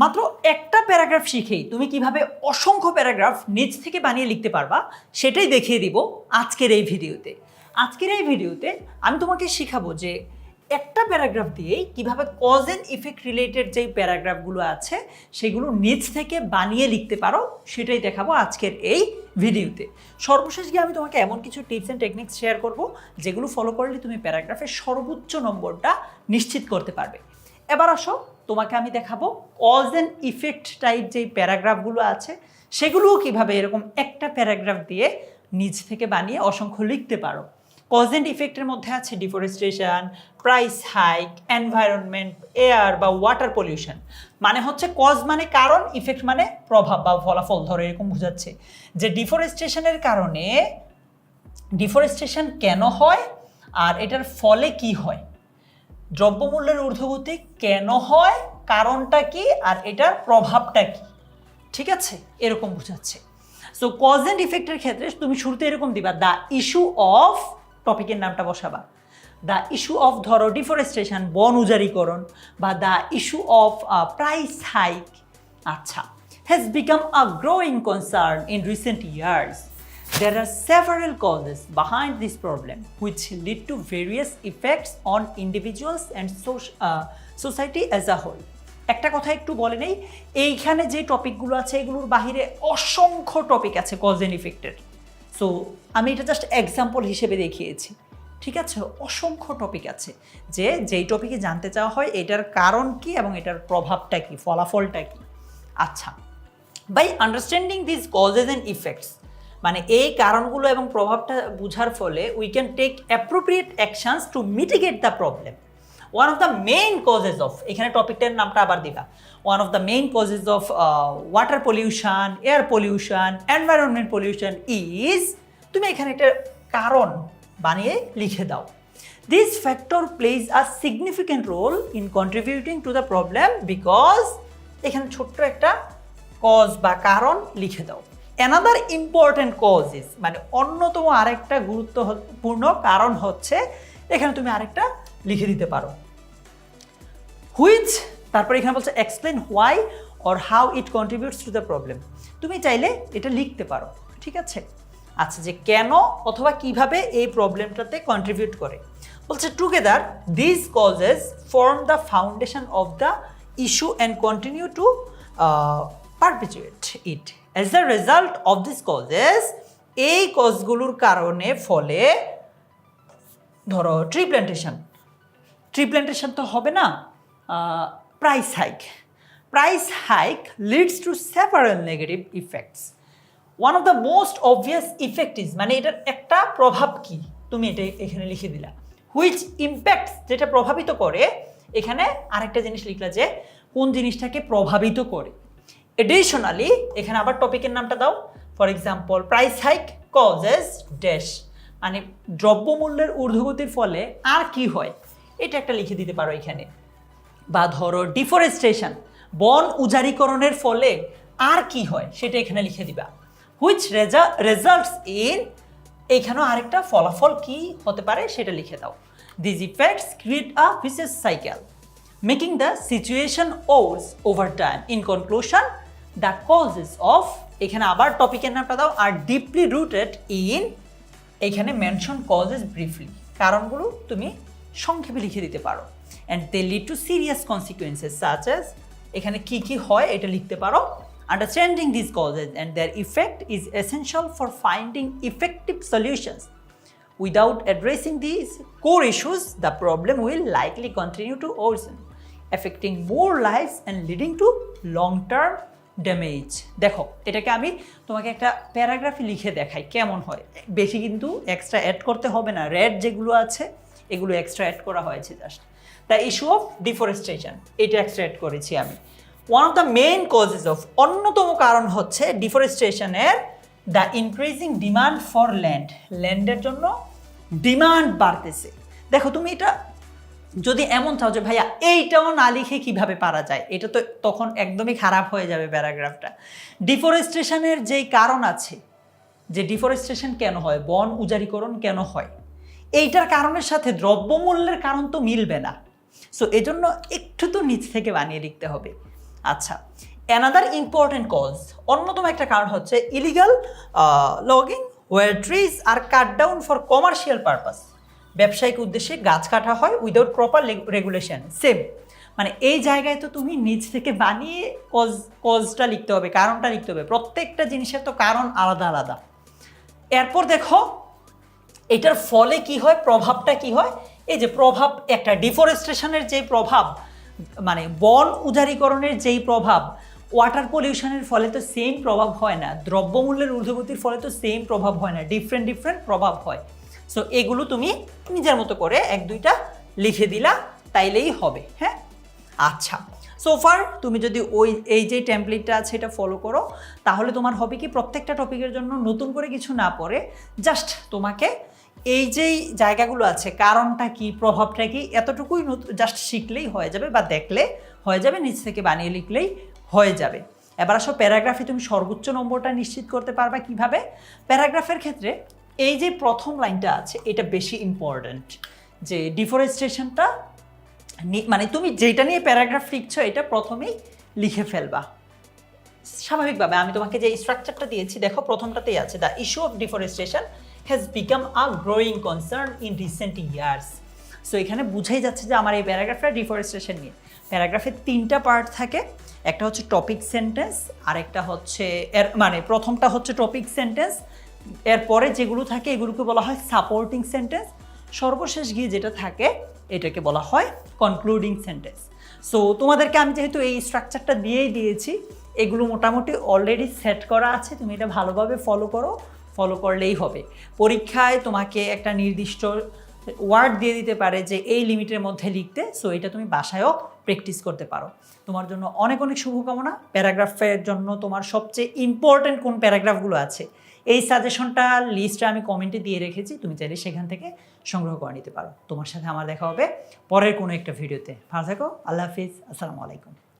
মাত্র একটা প্যারাগ্রাফ শিখেই তুমি কীভাবে অসংখ্য প্যারাগ্রাফ নিজ থেকে বানিয়ে লিখতে পারবা, সেটাই দেখিয়ে দিব আজকের এই ভিডিওতে। আজকের এই ভিডিওতে আমি তোমাকে শেখাবো যে একটা প্যারাগ্রাফ দিয়েই কীভাবে কজ অ্যান্ড ইফেক্ট রিলেটেড যেই প্যারাগ্রাফগুলো আছে, সেগুলো নিজ থেকে বানিয়ে লিখতে পারো, সেটাই দেখাবো আজকের এই ভিডিওতে। সর্বশেষ গিয়ে আমি তোমাকে এমন কিছু টিপস অ্যান্ড টেকনিক্স শেয়ার করব, যেগুলো ফলো করলে তুমি প্যারাগ্রাফের সর্বোচ্চ নম্বরটা নিশ্চিত করতে পারবে। এবার আসো তোমাকে আমি দেখাবো কজ অ্যান্ড ইফেক্ট টাইপ যেই প্যারাগ্রাফগুলো আছে, সেগুলোও কীভাবে এরকম একটা প্যারাগ্রাফ দিয়ে নিজ থেকে বানিয়ে অসংখ্য লিখতে পারো। কজ অ্যান্ড ইফেক্টের মধ্যে আছে deforestation price hike environment air বা ওয়াটার পলিউশন মানে হচ্ছে কজ মানে কারণ ইফেক্ট মানে প্রভাব বা ফলাফল, ধরো এরকম বোঝাচ্ছে। যে ডিফরেস্টেশনের কারণে ডিফরেস্টেশন কেন হয়, আর এটার ফলে কি হয়? দ্রব্যমূল্যের ঊর্ধ্বগতি কেন হয়, কারণটা কি, আর এটার প্রভাবটা কি? ঠিক আছে? এরকম বোঝাচ্ছে। সো কজ অ্যান্ড ইফেক্টের ক্ষেত্রে তুমি শুরুতে এরকম দিবা দ্য ইস্যু অফ টপিকের নামটা বসাবা দ্য ইস্যু অফ ধরো ডিফরেস্টেশন বন উজারিকরণ বা the issue of price hike আচ্ছা has become a growing concern in recent years There are several causes behind this problem which lead to various effects on individuals and soc- uh, society as a whole. একটা কথা একটু বলে নেই এইখানে যে টপিকগুলো আছে এগুলোর বাহিরে অসংখ্য টপিক আছে কজ এন্ড ইফেক্টের সো আমি এটা জাস্ট এক্সাম্পল হিসেবে দেখিয়েছি। ঠিক আছে? অসংখ্য টপিক আছে যে যেই টপিকে জানতে চাওয়া হয় এটার কারণ কি এবং এটার প্রভাবটা কি ফলাফলটা কি? আচ্ছা by understanding this causes and effects মানে এই কারণগুলো এবং প্রভাবটা বুঝার ফলে we can take appropriate actions to mitigate the problem one of the main causes of এখানে টপিকটার নামটা আবার দিবা one of the main causes of water pollution air pollution environment pollution is তুমি এখানে একটা কারণ বানিয়ে লিখে দাও। This factor plays a significant role in contributing to the problem because এখানে ছোট্ট একটা কজ বা কারণ লিখে দাও। অ্যানাদার ইম্পর্টেন্ট কজ ইজ মানে অন্যতম আরেকটা গুরুত্বপূর্ণ কারণ হচ্ছে, এখানে তুমি আরেকটা লিখে দিতে পারো। হুইচ তারপরে এখানে বলছে explain why or how it contributes to the problem তুমি চাইলে এটা লিখতে পারো, ঠিক আছে? আচ্ছা যে কেন অথবা কীভাবে এই প্রবলেমটাতে কন্ট্রিবিউট করে। বলছে together this causes form the foundation of the issue and continue to perpetuate it as the result of this causes এই কজগুলোর কারণে ফলে, ধরো ট্রি প্ল্যান্টেশন ট্রি প্ল্যান্টেশন তো হবে না price hike price hike leads to several negative effects one of the most obvious effect is মানে এটার একটা প্রভাব কি? তুমি এটা এখানে লিখে দিলা। হুইচ ইম্প্যাক্টস যেটা প্রভাবিত করে, এখানে আরেকটা জিনিস লিখলা যে, কোন জিনিসটাকে প্রভাবিত করে। এডিশনালি এখানে আবার টপিকের নামটা দাও। For example price hike causes dash মানে দ্রব্যমূল্যের ঊর্ধ্বগতির ফলে আর কি হয়? এটা একটা লিখে দিতে পারো এখানে। বা ধরো ডিফরেস্টেশন বন উজারিকরণের ফলে আর কি হয়? সেটা এখানে লিখে দিবা। হুইচ রেজা রেজাল্টস ইন এখানেও আরেকটা ফলাফল কি হতে পারে সেটা লিখে দাও। This effects create a vicious cycle making the situation worse over time in conclusion the causes of এখানে আবার টপিকের নামটা দাও আর ডিপলি রুটেড ইন এখানে মেনশন কজেস ব্রিফলি কারণগুলো তুমি সংক্ষেপে লিখে দিতে পারো। And they lead to serious consequences such as এখানে কি কি হয় এটা লিখতে পারো। Understanding this causes and their effect is essential for finding effective solutions Without addressing this core issues the problem will likely continue to worsen, affecting more lives and leading to long-term damage দেখো, এটাকে আমি তোমাকে একটা প্যারাগ্রাফে লিখে দেখাই কেমন হয়। বেশি কিন্তু এক্সট্রা অ্যাড করতে হবে না। রেড যেগুলো আছে, এগুলো এক্সট্রা অ্যাড করা হয়েছে just the issue of deforestation এটা এক্সট্রা অ্যাড করেছি আমি। One of the main causes of অন্যতম কারণ হচ্ছে ডিফরেস্টেশনের the increasing demand for land ল্যান্ডের জন্য ডিমান্ড বাড়তেছে। দেখো, তুমি এটা যদি এমন চাও যে, ভাইয়া, এইটাও না লিখে কীভাবে পারা যায়? এটা তো তখন একদমই খারাপ হয়ে যাবে প্যারাগ্রাফটা। ডিফরেস্টেশনের যেই কারণ আছে, যে ডিফরেস্টেশন কেন হয়, বন উজারিকরণ কেন হয়, এইটার কারণের সাথে দ্রব্যমূল্যের কারণ তো মিলবে না। সো এজন্য একটু তো নিচ থেকে বানিয়ে লিখতে হবে। আচ্ছা অ্যানাদার ইম্পর্টেন্ট কজ অন্যতম একটা কারণ হচ্ছে illegal logging where trees are cut down for commercial purpose ব্যবসায়িক উদ্দেশ্যে গাছ কাটা হয় উইদাউট প্রপার রেগুলেশন সেম মানে এই জায়গায় তো তুমি নিজ থেকে বানিয়ে কজ কজটা লিখতে হবে, কারণটা লিখতে হবে। প্রত্যেকটা জিনিসের তো কারণ আলাদা আলাদা। এরপর দেখো, এটার ফলে কি হয়, প্রভাবটা কি হয়? এই যে প্রভাব, একটা ডিফরেস্টেশনের যে প্রভাব মানে বন উদারীকরণের যেই প্রভাব ওয়াটার পলিউশনের ফলে তো সেম প্রভাব হয় না। দ্রব্যমূল্যের ঊর্ধ্বগতির ফলে তো সেম প্রভাব হয় না। ডিফারেন্ট ডিফারেন্ট প্রভাব হয়। সো এগুলো তুমি নিজের মতো করে এক, দুইটা লিখে দিলা, তাইলেই হবে হ্যাঁ? আচ্ছা সোফার তুমি যদি ওই, এই যে টেমপ্লেটটা আছে এটা ফলো করো, তাহলে তোমার হবে কি প্রত্যেকটা টপিকের জন্য নতুন করে কিছু না পড়ে জাস্ট তোমাকে এই যেই জায়গাগুলো আছে, কারণটা কি, প্রভাবটা কি, এতটুকুই জাস্ট শিখলেই হয়ে যাবে বা দেখলে হয়ে যাবে, নিচ থেকে বানিয়ে লিখলেই হয়ে যাবে। এবার আসো প্যারাগ্রাফে তুমি সর্বোচ্চ নম্বরটা নিশ্চিত করতে পারবা কীভাবে? প্যারাগ্রাফের ক্ষেত্রে এই যে প্রথম লাইনটা আছে, এটা বেশি ইম্পর্ট্যান্ট যে ডিফরেস্টেশনটা মানে তুমি যেটা নিয়ে প্যারাগ্রাফ লিখছো, এটা প্রথমেই লিখে ফেলবা। স্বাভাবিকভাবে আমি তোমাকে যে স্ট্রাকচারটা দিয়েছি, দেখো প্রথমটাতেই আছে the issue of deforestation has become a growing concern in recent years so এখানে বুঝাই যাচ্ছে যে আমার এই প্যারাগ্রাফটা ডিফরেস্টেশন নিয়ে। প্যারাগ্রাফের তিনটা পার্ট থাকে, একটা হচ্ছে টপিক সেন্টেন্স আরেকটা হচ্ছে, এর মানে প্রথমটা হচ্ছে টপিক সেন্টেন্স এরপরে যেগুলো থাকে, এগুলোকে বলা হয় সাপোর্টিং সেন্টেন্স সর্বশেষ গিয়ে যেটা থাকে, এটাকে বলা হয় কনক্লুডিং সেন্টেন্স সো তোমাদেরকে আমি যেহেতু এই স্ট্রাকচারটা দিয়েই দিয়েছি, এগুলো মোটামুটি অলরেডি সেট করা আছে, তুমি এটা ভালোভাবে ফলো করো ফলো করলেই হবে। পরীক্ষায় তোমাকে একটা নির্দিষ্ট ওয়ার্ড দিয়ে দিতে পারে যে এই লিমিটের মধ্যে লিখতে সো এটা তুমি বাসায়ও প্র্যাকটিস করতে পারো। তোমার জন্য অনেক অনেক শুভকামনা। প্যারাগ্রাফের জন্য তোমার সবচেয়ে ইম্পর্টেন্ট কোন প্যারাগ্রাফগুলো আছে এই সাজেশনটা লিস্টটা আমি কমেন্টে দিয়ে রেখেছি, তুমি চাইলে সেখান থেকে সংগ্রহ করে নিতে পারো। তোমার সাথে আমার দেখা হবে পরের কোনো একটা ভিডিওতে ভালো থাকো, আল্লাহ হাফিজ, আসসালামু আলাইকুম।